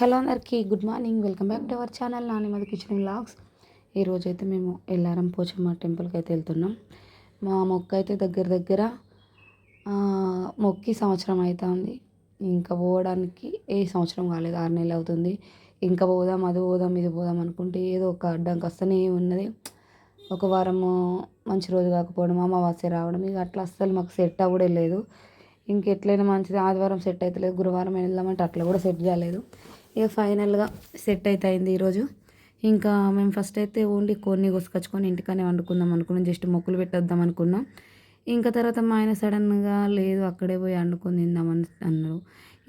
Hello అందరికీ good morning. Welcome back to our channel నానిమది kitchen vlogs. ఈరోజు అయితే మేము ఎల్లారం పోచమ్మ టెంపుల్కి అయితే వెళ్తున్నాం. మా మొక్క అయితే దగ్గర దగ్గర మొక్కి సంవత్సరం అవుతుంది ఇంకా పోవడానికి ఏ సంవత్సరం కాలేదు ఆరు నెలలు అవుతుంది. ఇంకా పోదాం అది పోదాం ఇది పోదాం అనుకుంటే ఏదో ఒక అడ్డంకి వస్తూనే ఉన్నది. ఒక వారము మంచి రోజు కాకపోవడం అమావాస్య రావడం ఇక అట్లా అస్సలు మాకు సెట్ అవ్వడం లేదు. ఇంకెట్లయినా మంచిది ఆదివారం సెట్ అవుతలేదు గురువారం వెళ్దామంటే అట్లా కూడా సెట్ కాలేదు. ఇక ఫైనల్గా సెట్ అయితే అయింది ఈరోజు. ఇంకా మేము ఫస్ట్ అయితే ఓన్లీ కొన్ని కోసుకొచ్చుకొని ఇంటికనే వండుకుందాం అనుకున్నాం. జస్ట్ మొక్కులు పెట్టేద్దాం అనుకున్నాం. ఇంకా తర్వాత మా ఆయన సడన్గా లేదు అక్కడే పోయి వండుకొని తిందామని అన్నారు.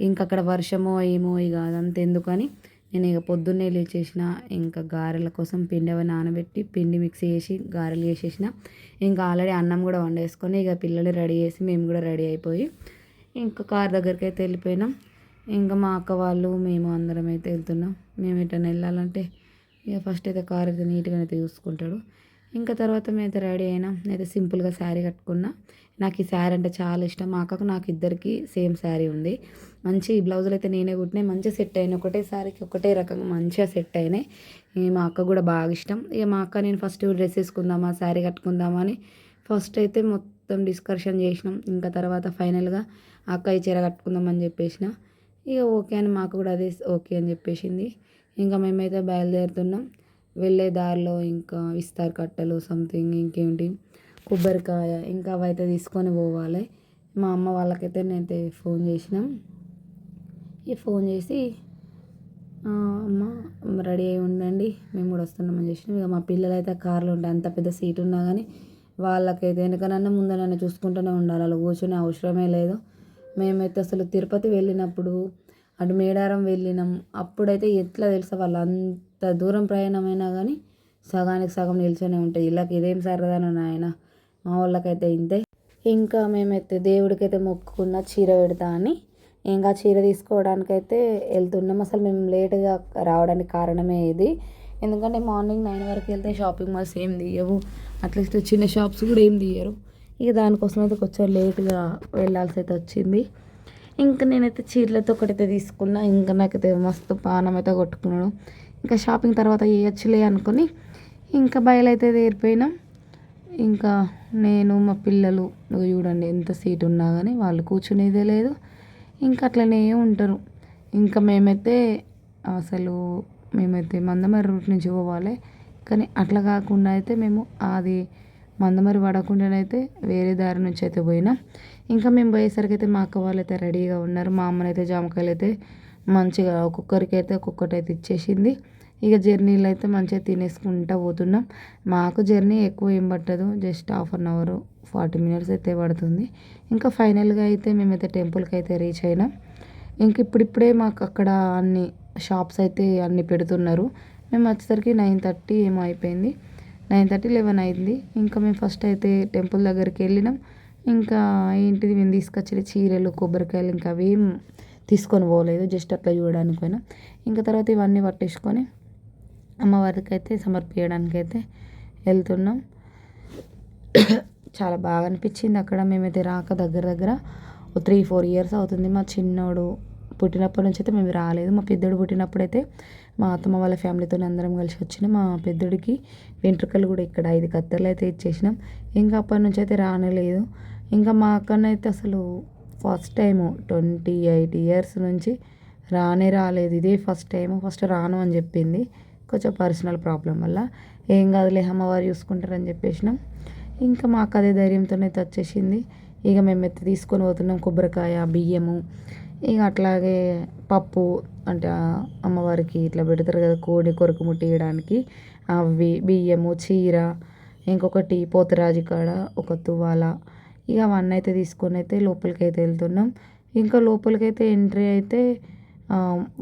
ఇంకా అక్కడ వర్షమో ఏమో ఇక అదంతా ఎందుకని నేను ఇక పొద్దున్నే లేచేసిన. ఇంకా గారెల కోసం పిండి అవి నానబెట్టి పిండి మిక్స్ చేసి గారెలు చేసేసిన. ఇంకా ఆల్రెడీ అన్నం కూడా వండేసుకొని ఇక పిల్లలు రెడీ చేసి మేము కూడా రెడీ అయిపోయి ఇంకా కార్ దగ్గరికి అయితే వెళ్ళిపోయినాం. ఇంకా మా అక్క వాళ్ళు మేము అందరం అయితే వెళ్తున్నాం. మేము ఎటైనా వెళ్ళాలంటే ఇక ఫస్ట్ అయితే కార్ అయితే నీట్గా అయితే చూసుకుంటాడు ఇంకా తర్వాత మేమైతే రెడీ అయినాం. అయితే సింపుల్గా శారీ కట్టుకున్నా. నాకు ఈ శారీ అంటే చాలా ఇష్టం. మా అక్కకు నాకు ఇద్దరికి సేమ్ శారీ ఉంది. మంచి బ్లౌజులు అయితే నేనే కుట్టినాయి మంచిగా సెట్ అయినాయి ఒకటే శారీకి ఒకటే రకంగా మంచిగా సెట్ అయినాయి. మా అక్క కూడా బాగా ఇష్టం. ఇక మా అక్క నేను ఫస్ట్ డ్రెస్ వేసుకుందామా శారీ కట్టుకుందామా అని ఫస్ట్ అయితే మొత్తం డిస్కషన్ చేసినాం. ఇంకా తర్వాత ఫైనల్గా అక్క ఈ చీర కట్టుకుందామని చెప్పేసినా. ఇక ఓకే అని మాకు కూడా అదే ఓకే అని చెప్పేసింది. ఇంకా మేమైతే బయలుదేరుతున్నాం. వెళ్ళే దారిలో ఇంకా విస్తార్ కట్టలు సంథింగ్ ఇంకేంటి కొబ్బరికాయ ఇంకా అవైతే తీసుకొని పోవాలి. మా అమ్మ వాళ్ళకైతే నేనైతే ఫోన్ చేసినాం. ఈ ఫోన్ చేసి అమ్మ రెడీ అయి ఉండండి మేము కూడా వస్తున్నామని చేసినాం. ఇక మా పిల్లలు అయితే కార్లో ఉంటే అంత పెద్ద సీట్ ఉన్నా కానీ వాళ్ళకైతే వెనకనన్నా ముందరన్నా చూసుకుంటూనే ఉండాలి. అలా కూర్చునే అవసరమే లేదు. మేమైతే అసలు తిరుపతి వెళ్ళినప్పుడు అటు మేడారం వెళ్ళినాం. అప్పుడైతే ఎట్లా తెలుసా వాళ్ళు అంత దూరం ప్రయాణమైనా కానీ సగానికి సగం నిల్చొనే ఉంటాయి. ఇలాగ ఇదేం సరదానో నాయన మా వాళ్ళకైతే ఇంతే. ఇంకా మేమైతే దేవుడికైతే మొక్కుకున్న చీర పెడతా అని ఇంకా చీర తీసుకోవడానికైతే వెళ్తున్నాం. అసలు మేము లేట్గా రావడానికి కారణమే ఇది. ఎందుకంటే మార్నింగ్ నైన్ వరకు వెళ్తే షాపింగ్ మాల్స్ ఏం తీయవు. అట్లీస్ట్ చిన్న షాప్స్ కూడా ఏం తీయరు. ఇక దానికోసం అయితే కొంచెం లేట్గా వెళ్ళాల్సి అయితే వచ్చింది. ఇంకా నేనైతే చీరలతో ఒకటైతే తీసుకున్నా. ఇంకా నాకైతే మస్తు పానం అయితే కొట్టుకున్నాడు. ఇంకా షాపింగ్ తర్వాత చేయొచ్చులే అనుకొని ఇంకా బయలైతే తీరిపోయినాం. ఇంకా నేను మా పిల్లలు చూడండి ఎంత సీట్ ఉన్నా కానీ వాళ్ళు కూర్చునేదే లేదు. ఇంకా అట్లనే ఉంటారు. ఇంకా మేమైతే అసలు మేమైతే మందమర్రి రూట్ నుంచి పోవాలి. కానీ అట్లా కాకుండా అయితే మేము అది మందమరి పడకుండానైతే వేరే దారి నుంచి అయితే పోయినాం. ఇంకా మేము పోయేసరికి అయితే మా అక్క వాళ్ళు అయితే రెడీగా ఉన్నారు. మా అమ్మనైతే జామకాయలు అయితే మంచిగా ఒక్కొక్కరికి అయితే ఒక్కొక్కటి అయితే ఇచ్చేసింది. ఇక జర్నీలో అయితే మంచిగా తినేసుకుంటా పోతున్నాం. మాకు జర్నీ ఎక్కువ ఏం పట్టదు. Just half an hour forty minutes అయితే పడుతుంది. ఇంకా ఫైనల్గా అయితే మేమైతే టెంపుల్కి అయితే రీచ్ అయినాం. ఇంక ఇప్పుడిప్పుడే మాకు అక్కడ అన్ని షాప్స్ అయితే అన్ని పెడుతున్నారు. మేము వచ్చేసరికి నైన్ థర్టీ ఏమో అయిపోయింది. నైన్ థర్టీ లెవెన్ అయింది. ఇంకా మేము ఫస్ట్ అయితే టెంపుల్ దగ్గరికి వెళ్ళినాం. ఇంకా ఏంటిది మేము తీసుకొచ్చిన చీరలు కొబ్బరికాయలు ఇంకా అవేం తీసుకొని పోలేదు జస్ట్ అట్లా చూడడానికి పోయినా. ఇంకా తర్వాత ఇవన్నీ పట్టించుకొని అమ్మవారికి అయితే సమర్పించడానికి అయితే వెళ్తున్నాం. చాలా బాగా అనిపించింది అక్కడ. మేమైతే రాక దగ్గర దగ్గర త్రీ ఫోర్ ఇయర్స్ అవుతుంది. మా చిన్నోడు పుట్టినప్పటి నుంచి అయితే మేము రాలేదు. మా పెద్దోడు పుట్టినప్పుడైతే మా అత్తమ్మ వాళ్ళ ఫ్యామిలీతో అందరం కలిసి వచ్చిన. మా పెద్దడికి వెంట్రుకలు కూడా ఇక్కడ ఐదు కత్తెరలు అయితే ఇచ్చేసినాం. ఇంకా అప్పటి నుంచి అయితే రానలేదు. ఇంకా మా అక్కనైతే అసలు first time twenty eight years నుంచి రానే రాలేదు. ఇదే ఫస్ట్ టైం ఫస్ట్ రాను అని చెప్పింది. కొంచెం పర్సనల్ ప్రాబ్లం వల్ల ఏం కాదులే అమ్మవారు చూసుకుంటారని చెప్పేసినాం. ఇంకా మాకు అదే ధైర్యంతోనైతే వచ్చేసింది. ఇక మేమైతే తీసుకొని పోతున్నాం కొబ్బరికాయ బియ్యము ఇక అట్లాగే పప్పు అంటే అమ్మవారికి ఇట్లా పెడతారు కదా కోడి కొరకు ముట్టియడానికి అవి బియ్యము చీర ఇంకొకటి పోతరాజు కాడ ఒక తువాల. ఇక అవన్నీ అయితే తీసుకొని అయితే లోపలికి అయితే వెళ్తున్నాం. ఇంకా లోపలికి అయితే ఎంట్రీ అయితే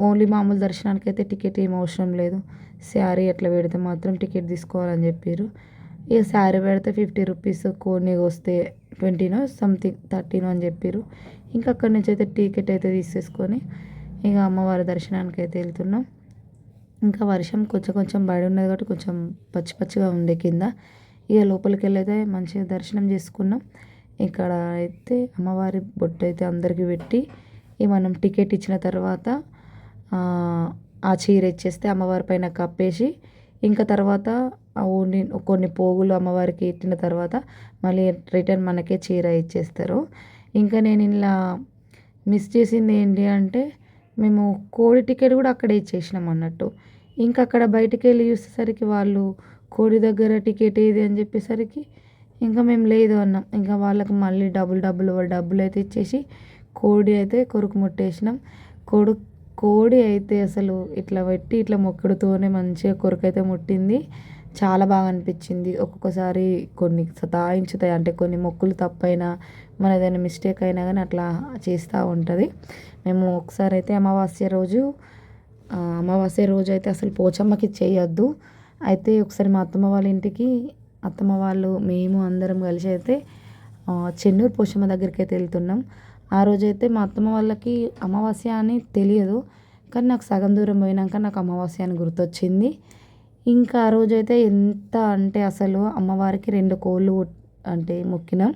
ఓన్లీ మామూలు దర్శనానికి అయితే టికెట్ ఏం అవసరం లేదు. శారీ అట్లా పెడితే మాత్రం టికెట్ తీసుకోవాలని చెప్పారు ఇక శారీ పెడితే ఫిఫ్టీ రూపీస్ కోడిని వస్తే ట్వంటీనో సంథింగ్ థర్టీనో అని చెప్పారు ఇంకా అక్కడి నుంచి అయితే టికెట్ అయితే తీసేసుకొని ఇక అమ్మవారి దర్శనానికి అయితే వెళ్తున్నాం. ఇంకా వర్షం కొంచెం కొంచెం బడి ఉన్నది కాబట్టి కొంచెం పచ్చి పచ్చిగా ఉండే కింద. ఇక లోపలికి వెళ్ళైతే మంచిగా దర్శనం చేసుకున్నాం. ఇక్కడ అయితే అమ్మవారి బొట్టు అయితే అందరికీ పెట్టి ఇక మనం టికెట్ ఇచ్చిన తర్వాత ఆ చీర ఇచ్చేస్తే అమ్మవారి పైన కప్పేసి ఇంకా తర్వాత ఓన్లీ కొన్ని పోగులు అమ్మవారికి ఇచ్చిన తర్వాత మళ్ళీ రిటర్న్ మనకే చీర ఇచ్చేస్తారు. ఇంకా నేను ఇలా మిస్ చేసింది ఏంటి అంటే మేము కోడి టికెట్ కూడా అక్కడే ఇచ్చేసినాం అన్నట్టు. ఇంకా అక్కడ బయటికి వెళ్ళి చూసేసరికి వాళ్ళు కోడి దగ్గర టికెట్ ఏది అని చెప్పేసరికి ఇంకా మేము లేదు అన్నాం. ఇంకా వాళ్ళకి మళ్ళీ డబుల్ డబ్బులు డబ్బులు అయితే ఇచ్చేసి కోడి అయితే కొరుకు ముట్టేసినాం. కొడు కోడి అయితే అసలు ఇట్లా పెట్టి ఇట్లా మొక్కడుతోనే మంచిగా కొరకైతే ముట్టింది. చాలా బాగా అనిపించింది. ఒక్కొక్కసారి కొన్ని సతాయించుతాయి. అంటే కొన్ని మొక్కులు తప్పైనా మన ఏదైనా మిస్టేక్ అయినా కానీ అట్లా చేస్తూ ఉంటుంది. మేము ఒకసారి అయితే అమావాస్య రోజు అమావాస్య రోజు అయితే అసలు పోచమ్మకి చేయొద్దు. అయితే ఒకసారి మా అత్తమ్మ వాళ్ళ ఇంటికి అత్తమ్మ వాళ్ళు మేము అందరం కలిసి అయితే చెన్నూరు పోచమ్మ దగ్గరికి అయితే వెళ్తున్నాం. ఆ రోజైతే మా అత్తమ్మ వాళ్ళకి అమావాస్య అని తెలియదు. కానీ నాకు సగం దూరం పోయినాక నాకు అమావాస్య అని గుర్తొచ్చింది. ఇంకా ఆ రోజైతే ఎంత అంటే అసలు అమ్మవారికి రెండు కోళ్ళు అంటే మొక్కినాం.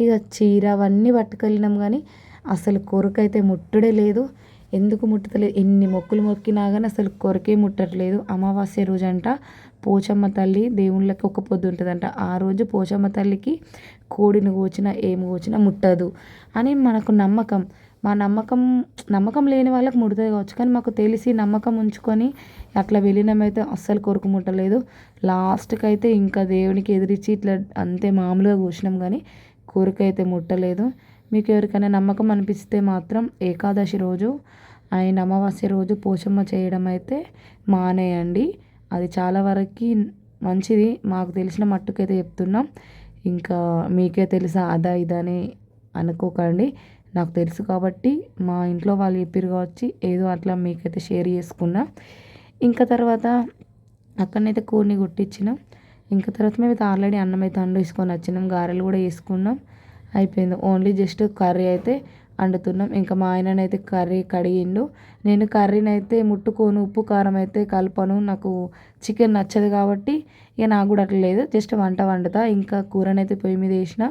ఇక చీర అవన్నీ పట్టుకెళ్ళినాం కానీ అసలు కొరకైతే ముట్టుడే లేదు. ఎందుకు ముట్టలేదు? ఎన్ని మొక్కులు మొక్కినా కానీ అసలు కొరకే ముట్టట్లేదు. అమావాస్య రోజు అంట పోచమ్మ తల్లి దేవుళ్ళకి ఒక పొద్దు ఉంటుందంట. ఆ రోజు పోచమ్మ తల్లికి కోడిని కోచినా ఏమి కోచినా ముట్టదు అని మనకు నమ్మకం. మా నమ్మకం నమ్మకం లేని వాళ్ళకి ముడుతుంది కావచ్చు. కానీ మాకు తెలిసి నమ్మకం ఉంచుకొని అట్లా వెళ్ళినామైతే అస్సలు కొరకు ముట్టలేదు లాస్ట్కి అయితే ఇంకా దేవునికి ఎదిరించి ఇట్లా అంతే మామూలుగా కూర్చున్నాం కానీ కోరిక అయితే ముట్టలేదు మీకు ఎవరికైనా నమ్మకం అనిపిస్తే మాత్రం ఏకాదశి రోజు ఆయన అమావాస్య రోజు పోషమ్మ చేయడం అయితే మానేయండి. అది చాలా వరకు మంచిది. మాకు తెలిసిన మట్టుకైతే చెప్తున్నాం. ఇంకా మీకే తెలుసా అదా ఇదని అనుకోకండి. నాకు తెలుసు కాబట్టి మా ఇంట్లో వాళ్ళు చెప్పారు వచ్చి ఏదో అట్లా మీకైతే షేర్ చేసుకున్నా. ఇంకా తర్వాత అక్కడనైతే కూరని కొట్టించినాం ఇంకా తర్వాత మేము అయితే ఆల్రెడీ అన్నం అయితే వండేసుకొని వచ్చినాం గారెలు కూడా వేసుకున్నాం. అయిపోయింది. ఓన్లీ జస్ట్ కర్రీ అయితే వండుతున్నాం ఇంకా మా ఆయననైతే కర్రీ కడిగిండు. నేను కర్రీని అయితే ముట్టుకోను ఉప్పు కారం అయితే కలపను. నాకు చికెన్ నచ్చదు కాబట్టి ఇక నాకు కూడా అట్లా లేదు. జస్ట్ వంట వండుతా. ఇంకా కూరనైతే పొయ్యి మీద వేసిన.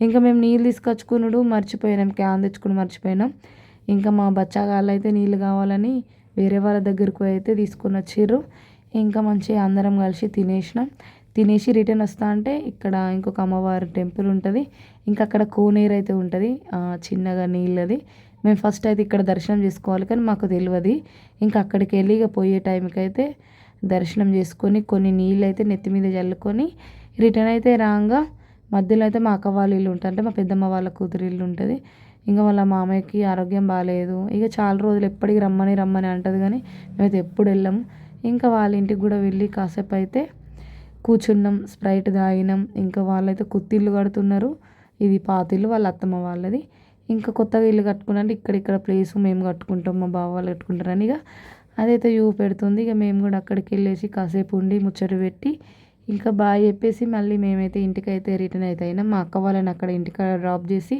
ఇంకా మేము నీళ్ళు తీసుకొచ్చుకున్నాడు మర్చిపోయినాం క్యాన్ తెచ్చుకుని మర్చిపోయినాం. ఇంకా మా బచ్చాగాళ్ళు అయితే నీళ్ళు కావాలని వేరే వాళ్ళ దగ్గరకు అయితే తీసుకొని వచ్చిర్రు. ఇంకా మంచిగా అందరం కలిసి తినేసినాం. తినేసి రిటర్న్ వస్తా అంటే ఇక్కడ ఇంకొక అమ్మవారి టెంపుల్ ఉంటుంది. ఇంకా అక్కడ కోనేరు అయితే ఉంటుంది చిన్నగా నీళ్ళది. మేము ఫస్ట్ అయితే ఇక్కడ దర్శనం చేసుకోవాలి కానీ మాకు తెలియదు ఇంకా అక్కడికి వెళ్ళి ఇక పోయే టైంకి అయితే దర్శనం చేసుకొని కొన్ని నీళ్ళు అయితే నెత్తి మీద చల్లుకొని రిటర్న్ అయితే రాగా మధ్యలో అయితే మా అక్క వాళ్ళ ఇల్లు ఉంటుంది. అంటే మా పెద్దమ్మ వాళ్ళ కూతురు ఇల్లు ఉంటుంది. ఇంకా వాళ్ళ మామయ్యకి ఆరోగ్యం బాగాలేదు ఇక చాలా రోజులు ఎప్పటికి రమ్మని రమ్మని అంటుంది కానీ మేమైతే ఎప్పుడు వెళ్ళాము. ఇంకా వాళ్ళ ఇంటికి కూడా వెళ్ళి కాసేపు అయితే కూర్చున్నాం స్ప్రైట్ తాగినాం. ఇంకా వాళ్ళైతే కొత్తిల్లు కడుతున్నారు. ఇది పాతిల్లు వాళ్ళ అత్తమ్మ వాళ్ళది. ఇంకా కొత్తగా ఇల్లు కట్టుకున్నారంటే ఇక్కడ ఇక్కడ ప్లేస్ మేము కట్టుకుంటాం మా బావ వాళ్ళు కట్టుకుంటారని. ఇక అదైతే యూ పెడుతుంది. ఇక మేము కూడా అక్కడికి వెళ్ళేసి కాసేపు ఉండి ముచ్చట పెట్టి ఇంకా బాగా చెప్పేసి మళ్ళీ మేమైతే ఇంటికైతే రిటర్న్ అయితే అయినా. మా అక్క వాళ్ళని అక్కడ ఇంటికాడ డ్రాప్ చేసి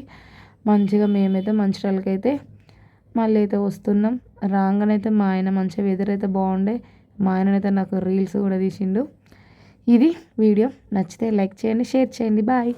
మంచిగా మేమైతే మంచిర్యాలకి అయితే మళ్ళీ అయితే వస్తున్నాం. రాగానైతే మా ఆయన మంచిగా వెదర్ అయితే బాగుండే. మా ఆయననైతే నాకు రీల్స్ కూడా తీసిండు. ఇది వీడియో. నచ్చితే లైక్ చేయండి షేర్ చేయండి. బాయ్.